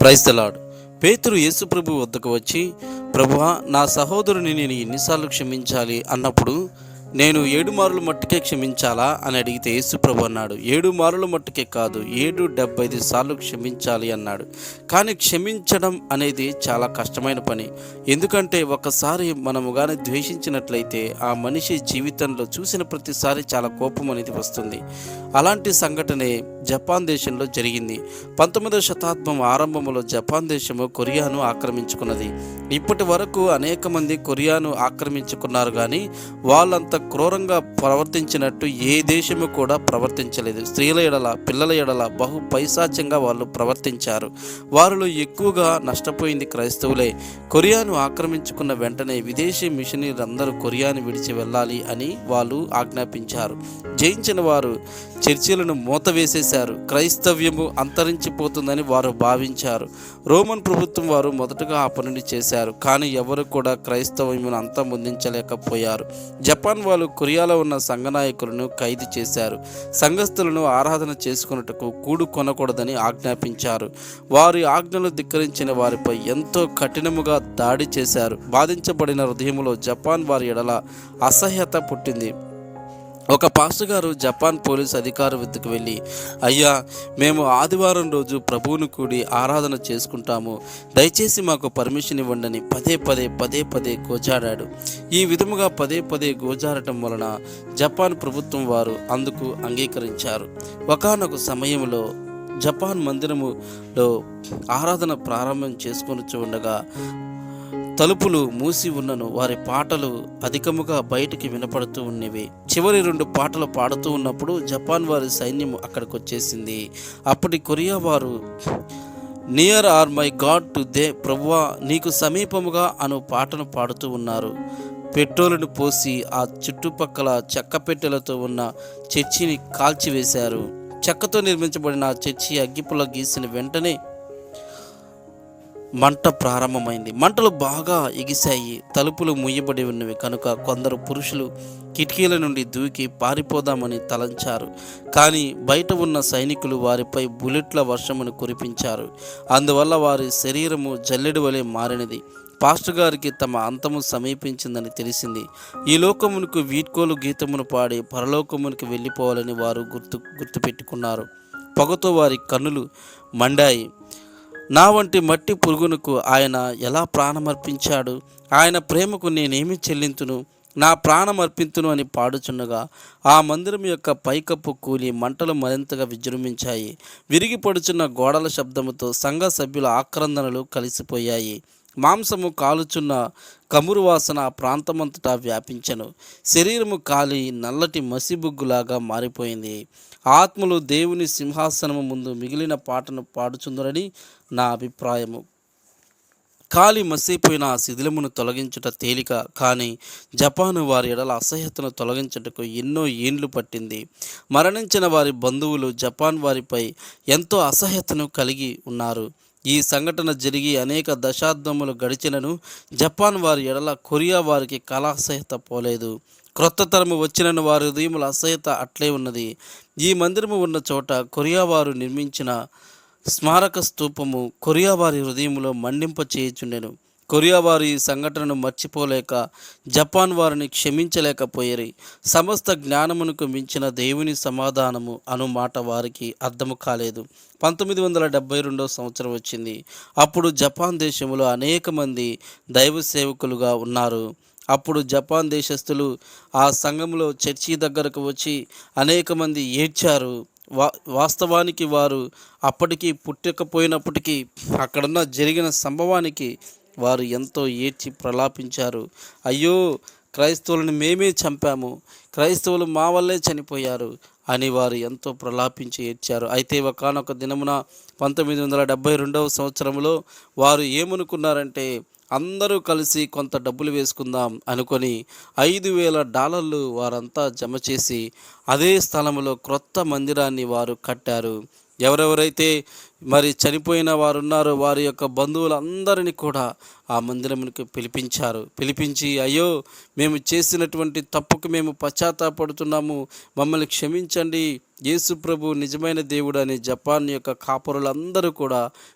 Praise పేతురు యేసుప్రభు వద్దకు వచ్చి ప్రభువా నా సహోదరుని నేను ఎన్నిసార్లు క్షమించాలి? అన్నప్పుడు నేను ఏడు మారుల మట్టుకే క్షమించాలా? అని అడిగితే యేసుప్రభు అన్నాడు. ఏడు మారుల మట్టుకే కాదు ఏడు డెబ్బై ఐదు సార్లు క్షమించాలి అన్నాడు. కానీ క్షమించడం అనేది చాలా కష్టమైన పని. ఎందుకంటే ఒకసారి మనము కానీ ద్వేషించినట్లయితే ఆ మనిషి జీవితంలో చూసిన ప్రతిసారి చాలా కోపం అనేది వస్తుంది. అలాంటి సంఘటనే జపాన్ దేశంలో జరిగింది. పంతొమ్మిదవ శతాబ్దం ఆరంభంలో జపాన్ దేశము కొరియాను ఆక్రమించుకున్నది. ఇప్పటి వరకు అనేక మంది కొరియాను ఆక్రమించుకున్నారు కానీ వాళ్ళంత క్రూరంగా ప్రవర్తించినట్టు ఏ దేశము కూడా ప్రవర్తించలేదు. స్త్రీల ఎడల పిల్లల ఎడల బహు పైశాచ్యంగా వాళ్ళు ప్రవర్తించారు. వారిలో ఎక్కువగా నష్టపోయింది క్రైస్తవులే. కొరియాను ఆక్రమించుకున్న వెంటనే విదేశీ మిషనరీలందరూ కొరియాను విడిచి వెళ్ళాలి అని వాళ్ళు ఆజ్ఞాపించారు. జయించిన వారు చర్చిలను మూతవేసేశారు. క్రైస్తవ్యము అంతరించిపోతుందని వారు భావించారు. రోమన్ ప్రభుత్వం వారు మొదటగా ఆ పనిని చేశారు. కానీ ఎవరు కూడా క్రైస్తవ్యమును అంతమొందించలేకపోయారు. జపాన్ వాళ్ళు కొరియాలో ఉన్న సంఘ నాయకులను ఖైదు చేశారు. సంఘస్థులను ఆరాధన చేసుకున్నట్టుకు కూడు కొనకూడదని ఆజ్ఞాపించారు. వారి ఆజ్ఞలు ధిక్కరించిన వారిపై ఎంతో కఠినముగా దాడి చేశారు. బాధించబడిన హృదయంలో జపాన్ వారి ఎడల అసహ్యత పుట్టింది. ఒక పాస్టర్ గారు జపాన్ పోలీస్ అధికారి వద్దకు వెళ్ళి అయ్యా మేము ఆదివారం రోజు ప్రభువును కూడి ఆరాధన చేసుకుంటాము. దయచేసి మాకు పర్మిషన్ ఇవ్వండి పదే పదే పదే పదే గోజాడాడు. ఈ విధముగా పదే పదే గోజాడటం వలన జపాన్ ప్రభుత్వం వారు అందుకు అంగీకరించారు. ఒకానొక సమయంలో జపాన్ మందిరములో ఆరాధన ప్రారంభం చేసుకొని ఉండగా తలుపులు మూసి ఉన్నను వారి పాటలు అధికముగా బయటికి వినపడుతూ ఉన్నవి. చివరి రెండు పాటలు పాడుతూ ఉన్నప్పుడు జపాన్ వారి సైన్యం అక్కడికి వచ్చేసింది అప్పటి కొరియా వారు nearer my God to thee ప్రభువా నీకు సమీపముగా అను పాటను పాడుతూ ఉన్నారు. పెట్రోలును పోసి ఆ చుట్టుపక్కల చెక్క పెట్టెలతో ఉన్న చర్చిని కాల్చివేశారు. చెక్కతో నిర్మించబడిన ఆ చర్చి అగ్గిపుల్ల గీసిన వెంటనే మంట ప్రారంభమైంది. మంటలు బాగా ఎగిశాయి. తలుపులు ముయ్యబడి ఉన్నవి. కనుక కొందరు పురుషులు కిటికీల నుండి దూకి పారిపోదామని తలంచారు. కానీ బయట ఉన్న సైనికులు వారిపై బుల్లెట్ల వర్షమును కురిపించారు. అందువల్ల వారి శరీరము జల్లెడు వలె మారినది. పాస్టర్ గారికి తమ అంతము సమీపించిందని తెలిసింది. ఈ లోకమునకు వీడ్కోలు గీతమును పాడి పరలోకమునికి వెళ్ళిపోవాలని వారు గుర్తు గుర్తుపెట్టుకున్నారు. పొగతో వారి కన్నులు మండాయి. నా వంటి మట్టి పురుగునకు ఆయన ఎలా ప్రాణమర్పించాడు? ఆయన ప్రేమకు నేనేమి చెల్లింతును? నా ప్రాణం అర్పింతును అని పాడుచుండగా ఆ మందిరం యొక్క పైకప్పు కూలి మంటలు మరింతగా విజృంభించాయి. విరిగిపడుచున్న గోడల శబ్దముతో సంఘ సభ్యుల ఆక్రందనలు కలిసిపోయాయి. మాంసము కాలుచున్న కమురు వాసన ప్రాంతమంతటా వ్యాపించను. శరీరము కాలి నల్లటి మసిబుగ్గులాగా మారిపోయింది. ఆత్మలు దేవుని సింహాసనము ముందు మిగిలిన పాటను పాడుచుందరని నా అభిప్రాయము. కాలి మసిపోయిన ఆ శిథిలమును తొలగించుట తేలిక కానీ జపాను వారి ఎడల అసహ్యతను తొలగించుటకు ఎన్నో ఏండ్లు పట్టింది. మరణించిన వారి బంధువులు జపాన్ వారిపై ఎంతో అసహ్యతను కలిగి ఉన్నారు. ఈ సంఘటన జరిగి అనేక దశాబ్దములు గడిచినను జపాన్ వారి ఎడల కొరియా వారికి కళాసహిత పోలేదు. క్రొత్త తరము వచ్చినను వారి హృదయముల అసహ్యత అట్లే ఉన్నది. ఈ మందిరము ఉన్న చోట కొరియా వారు నిర్మించిన స్మారక స్తూపము కొరియా వారి హృదయంలో మండింప చేయుచుండెను కొరియా వారు ఈ సంఘటనను మర్చిపోలేక జపాన్ వారిని క్షమించలేకపోయేరి. సమస్త జ్ఞానమునకు మించిన దేవుని సమాధానము అను మాట వారికి అర్థము కాలేదు. పంతొమ్మిది వందల డెబ్బై రెండో సంవత్సరం వచ్చింది. అప్పుడు జపాన్ దేశంలో అనేక మంది దైవ సేవకులుగా ఉన్నారు. అప్పుడు జపాన్ దేశస్థులు ఆ సంఘంలో చర్చి దగ్గరకు వచ్చి అనేక మంది ఏడ్చారు. వా వాస్తవానికి వారు అప్పటికి పుట్టకపోయినప్పటికీ అక్కడున్న జరిగిన సంభవానికి వారు ఎంతో ఏడ్చి ప్రలాపించారు. అయ్యో క్రైస్తవులను మేమే చంపాము. క్రైస్తవులు మా వల్లే చనిపోయారు అని వారు ఎంతో ప్రలాపించి ఏడ్చారు. అయితే ఒకనొక దినమున పంతొమ్మిది వందల డెబ్భై రెండవ సంవత్సరంలో వారు ఏమనుకున్నారంటే అందరూ కలిసి కొంత డబ్బులు వేసుకుందాం అనుకొని ఐదు వేల డాలర్లు వారంతా జమ చేసి అదే స్థలంలో క్రొత్త మందిరాన్ని వారు కట్టారు. ఎవరెవరైతే మరి చనిపోయిన వారు ఉన్నారో వారి యొక్క బంధువులందరినీ కూడా ఆ మందిరమునికి పిలిపించారు. పిలిపించి అయ్యో మేము చేసినటువంటి తప్పుకు మేము పశ్చాత్తాపడుతున్నాము. మమ్మల్ని క్షమించండి. యేసు ప్రభు నిజమైన దేవుడు అని జపాన్ యొక్క కాపురులందరూ కూడా